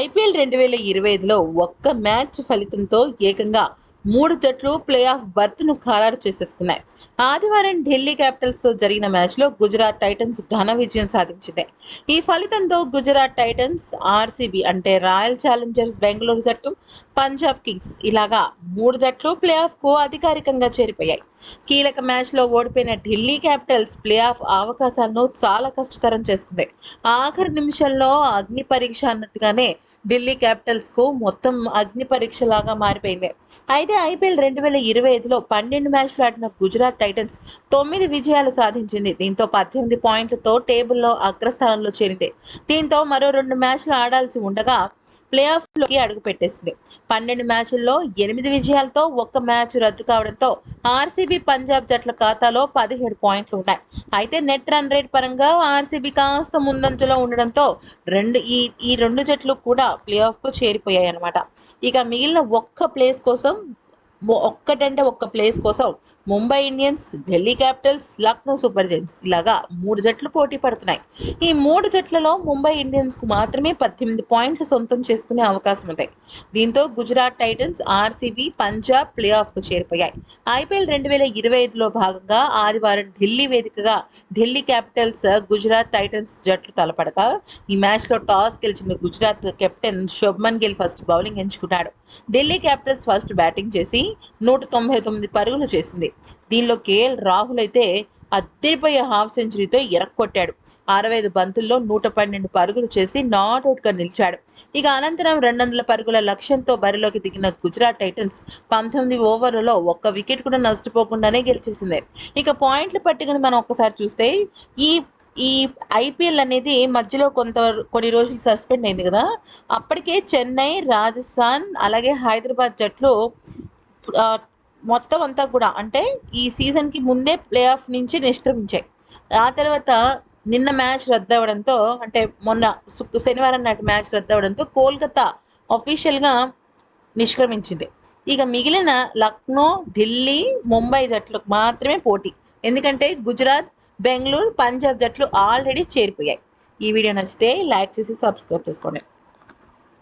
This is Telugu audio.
ఐపీఎల్ రెండు వేల ఇరవై ఐదులో ఒక్క మ్యాచ్ ఫలితంతో ఏకంగా మూడు జట్లు ప్లే ఆఫ్ బర్త్ను ఖరారు చేసేసుకున్నాయి. ఆదివారం ఢిల్లీ క్యాపిటల్స్తో జరిగిన మ్యాచ్లో గుజరాత్ టైటన్స్ ఘన విజయం సాధించింది. ఈ ఫలితంతో గుజరాత్ టైటన్స్ ఆర్సీబీ అంటే రాయల్ ఛాలెంజర్స్ బెంగళూరు జట్టు పంజాబ్ కింగ్స్ ఇలాగా మూడు జట్లు ప్లే ఆఫ్కు అధికారికంగా చేరిపోయాయి. కీలక మ్యాచ్లో ఓడిపోయిన ఢిల్లీ క్యాపిటల్స్ ప్లే ఆఫ్ అవకాశాలను చాలా కష్టతరం చేసుకుంది. ఆఖరి నిమిషంలో అగ్ని పరీక్ష అన్నట్టుగానే ఢిల్లీ క్యాపిటల్స్కు మొత్తం అగ్ని పరీక్షలాగా మారిపోయింది. అయితే ఐపీఎల్ రెండు వేల ఇరవై ఐదులో పన్నెండు మ్యాచ్లు ఆడిన గుజరాత్ టైటన్స్ తొమ్మిది విజయాలు సాధించింది. దీంతో పద్దెనిమిది పాయింట్లతో టేబుల్లో అగ్రస్థానంలో చేరింది. దీంతో మరో రెండు మ్యాచ్లు ఆడాల్సి ఉండగా ప్లే ఆఫ్లోకి అడుగు పెట్టేసింది పన్నెండు మ్యాచ్ల్లో ఎనిమిది విజయాలతో ఒక్క మ్యాచ్ రద్దు కావడంతో ఆర్సీబీ పంజాబ్ జట్ల ఖాతాలో పదిహేడు పాయింట్లు ఉన్నాయి. అయితే నెట్ రన్ రేట్ పరంగా ఆర్సీబీ కాస్త ముందంజలో ఉండడంతో రెండు ఈ ఈ రెండు జట్లు కూడా ప్లే ఆఫ్కు చేరిపోయాయి అన్నమాట ఇక మిగిలిన ఒక్క ప్లేస్ కోసం ఒక్కటంటే ఒక్క ప్లేస్ కోసం Mumbai Indians Delhi Capitals Lucknow Super Giants ఇలాగా మూడు జట్లు పోటీ పడుతున్నాయి. ఈ మూడు జట్లలో ముంబై ఇండియన్స్కు మాత్రమే పద్దెనిమిది పాయింట్లు సొంతం చేసుకునే అవకాశం ఉంది. దీంతో Gujarat Titans RCB Punjab play ఆఫ్కు చేరిపోయాయి. ఐపీఎల్ రెండు వేల ఇరవై ఐదులో భాగంగా ఆదివారం ఢిల్లీ వేదికగా ఢిల్లీ క్యాపిటల్స్ గుజరాత్ టైటన్స్ జట్లు తలపడగా ఈ మ్యాచ్లో టాస్ గెలిచిన Gujarat captain Shubman Gill first bowling ఎంచుకున్నాడు. ఢిల్లీ క్యాపిటల్స్ ఫస్ట్ బ్యాటింగ్ చేసి నూట తొంభై తొమ్మిది పరుగులు చేసింది. దీనిలో కేఎల్ రాహుల్ అయితే అద్దరిపోయే హాఫ్ సెంచరీతో ఎరక్కొట్టాడు. అరవై ఐదు బంతుల్లో నూట పన్నెండు పరుగులు చేసి నాట్అవుట్గా నిలిచాడు. ఇక అనంతరం రెండు వందల పరుగుల లక్ష్యంతో బరిలోకి దిగిన గుజరాత్ టైటన్స్ పంతొమ్మిది ఓవర్లలో ఒక్క వికెట్ కూడా నష్టపోకుండానే గెలిచేసింది. ఇక పాయింట్ల పట్టుకుని మనం ఒక్కసారి చూస్తే ఈ ఈ ఐపీఎల్ అనేది మధ్యలో కొంత కొన్ని రోజులు సస్పెండ్ అయింది కదా. అప్పటికే చెన్నై రాజస్థాన్ అలాగే హైదరాబాద్ జట్లు మొత్తం అంతా కూడా అంటే ఈ సీజన్కి ముందే ప్లే ఆఫ్ నుంచి నిష్క్రమించాయి. ఆ తర్వాత నిన్న మ్యాచ్ రద్దు అవ్వడంతో అంటే మొన్న శనివారం నాటి మ్యాచ్ రద్దు అవ్వడంతో కోల్కతా అఫీషియల్గా నిష్క్రమించింది. ఇక మిగిలిన లక్నో ఢిల్లీ ముంబై జట్లకు మాత్రమే పోటీ. ఎందుకంటే గుజరాత్ బెంగళూరు పంజాబ్ జట్లు ఆల్రెడీ చేరిపోయాయి. ఈ వీడియో నచ్చితే లైక్ చేసి సబ్స్క్రైబ్ చేసుకోండి.